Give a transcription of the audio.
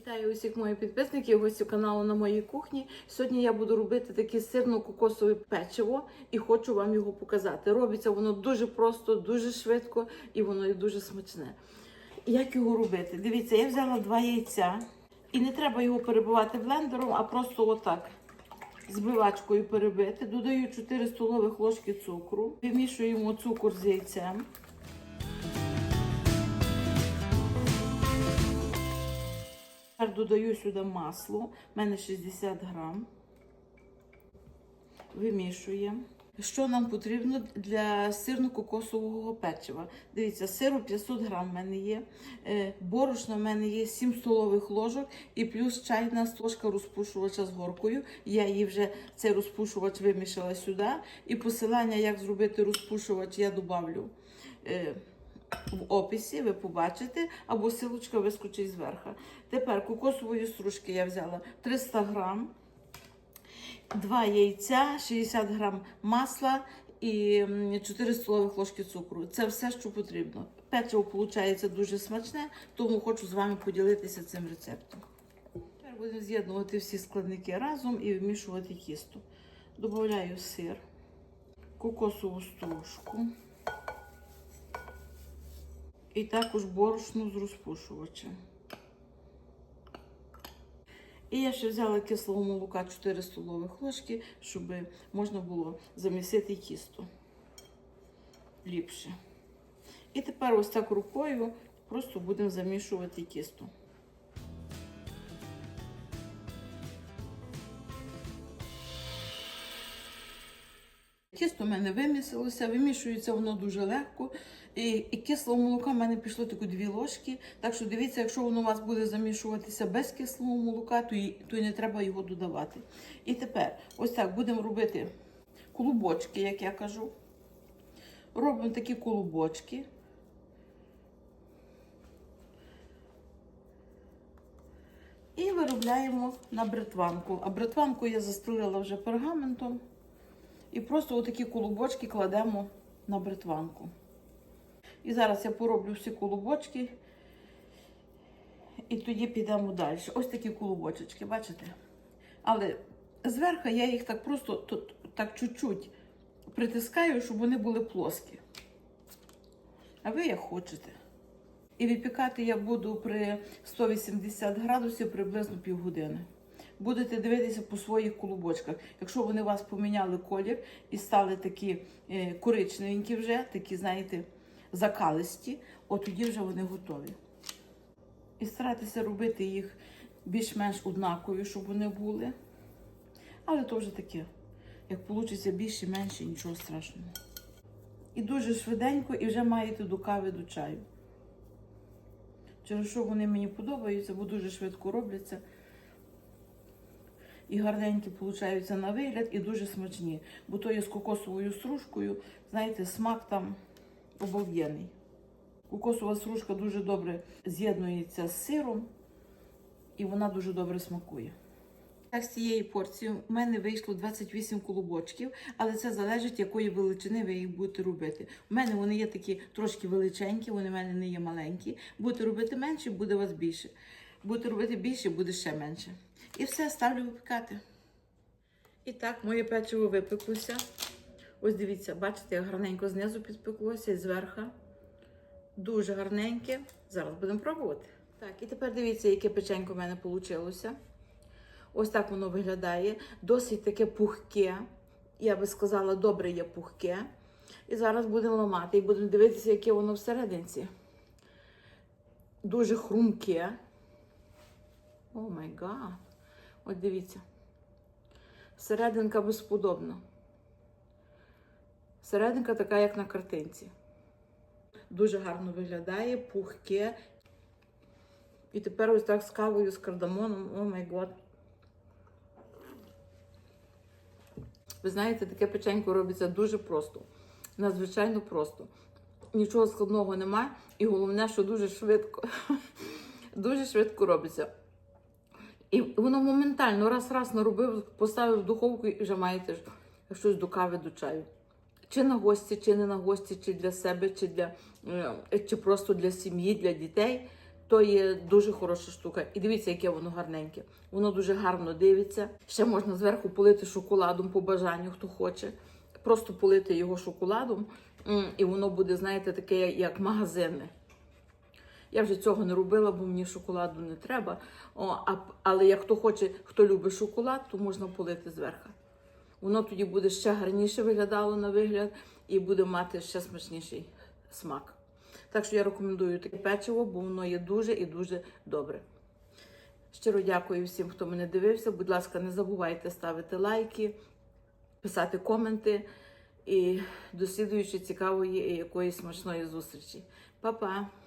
Вітаю усіх моїх підписників, гостів каналу на моїй кухні. Сьогодні я буду робити таке сирно-кокосове печиво і хочу вам його показати. Робиться воно дуже просто, дуже швидко і воно є дуже смачне. Як його робити? Дивіться, я взяла два яйця і не треба його перебивати блендером, а просто отак. Збивачкою перебити. Додаю 4 столових ложки цукру, вимішуємо цукор з яйцем. Тепер додаю сюди масло, у мене 60 грам. Вимішуємо. Що нам потрібно для сирно-кокосового печива? Дивіться, сиру 500 грам в мене є, е, борошна в мене є 7 столових ложок і плюс чайна ложка розпушувача з горкою. Я її вже цей розпушувач вимішала сюди. І посилання, як зробити розпушувач, я добавлю. В описі ви побачите, або силочка вискочить зверху. Тепер кокосової стружки я взяла 300 грам, 2 яйця, 60 грам масла і 4 столових ложки цукру. Це все, що потрібно. Печиво виходить дуже смачне, тому хочу з вами поділитися цим рецептом. Тепер будемо з'єднувати всі складники разом і вмішувати тісто. Добавляю сир, кокосову стружку. І також борошно з розпушувачем. І я ще взяла кислого молока 4 столових ложки, щоб можна було замісити тісто ліпше. І тепер ось так рукою просто будемо замішувати тісто. Тісто в мене вимісилося, вимішується воно дуже легко. І, і кислого молока в мене пішло такі дві ложки. Так що дивіться, якщо воно у вас буде замішуватися без кислого молока, то й, то не треба його додавати. І тепер ось так будемо робити колубочки, як я кажу. Робимо такі колубочки. І виробляємо на бритванку. А бритванку я застелила вже пергаментом. І просто отакі колубочки кладемо на бритванку. І зараз я пороблю всі колубочки. І тоді підемо далі. Ось такі колубочечки, бачите? Але зверху я їх так просто тут, так чуть-чуть притискаю, щоб вони були плоскі. А ви як хочете. І випікати я буду при 180 градусів приблизно півгодини. Будете дивитися по своїх колубочках. Якщо вони у вас поміняли колір і стали такі е, коричневенькі вже, такі, знаєте, закалисті, от тоді вже вони готові. І старайтеся робити їх більш-менш однакові, щоб вони були. Але то вже таке. Як вийде більше, менше, нічого страшного. І дуже швиденько, і вже маєте до кави, до чаю. Через що вони мені подобаються, бо дуже швидко робляться. І гарненькі получаються на вигляд, і дуже смачні. Бо то є з кокосовою стружкою, знаєте, смак там обалденний. Кокосова стружка дуже добре з'єднується з сиром, і вона дуже добре смакує. Так, з цієї порції у мене вийшло 28 колобочків, але це залежить, якої величини ви їх будете робити. У мене вони є такі трошки величенькі, вони в мене не є маленькі. Будете робити менше, буде у вас більше. Будете робити більше, буде ще менше. І все, ставлю випікати. І так, моє печиво випеклося. Ось дивіться, бачите, як гарненько знизу підпеклося і зверху. Дуже гарненьке. Зараз будемо пробувати. Так, і тепер дивіться, яке печенько в мене вийшло. Ось так воно виглядає. Досить таке пухке. Я би сказала, добре є пухке. І зараз будемо ламати і будемо дивитися, яке воно всерединці. Дуже хрумке. О май гад. От дивіться. Серединка безподобна. Серединка така, як на картинці. Дуже гарно виглядає, пухке. І тепер ось так з кавою, з кардамоном. О май гад. Ви знаєте, таке печенько робиться дуже просто. Надзвичайно просто. Нічого складного немає. І головне, що дуже швидко. Дуже швидко робиться. І воно моментально раз-раз наробив, поставив в духовку і вже маєте щось до кави, до чаю. Чи на гості, чи не на гості, чи для себе, чи, для, е, чи просто для сім'ї, для дітей. То є дуже хороша штука. І дивіться, яке воно гарненьке. Воно дуже гарно дивиться. Ще можна зверху полити шоколадом по бажанню, хто хоче. Просто полити його шоколадом, і воно буде, знаєте, таке, як магазинне. Я вже цього не робила, бо мені шоколаду не треба. О, а, але як хто хоче, хто любить шоколад, то можна полити зверху. Воно тоді буде ще гарніше виглядало на вигляд і буде мати ще смачніший смак. Так що я рекомендую таке печиво, бо воно є дуже і дуже добре. Щиро дякую всім, хто мене дивився. Будь ласка, не забувайте ставити лайки, писати коменти і до слідуючої цікавої і якоїсь смачної зустрічі. Па-па!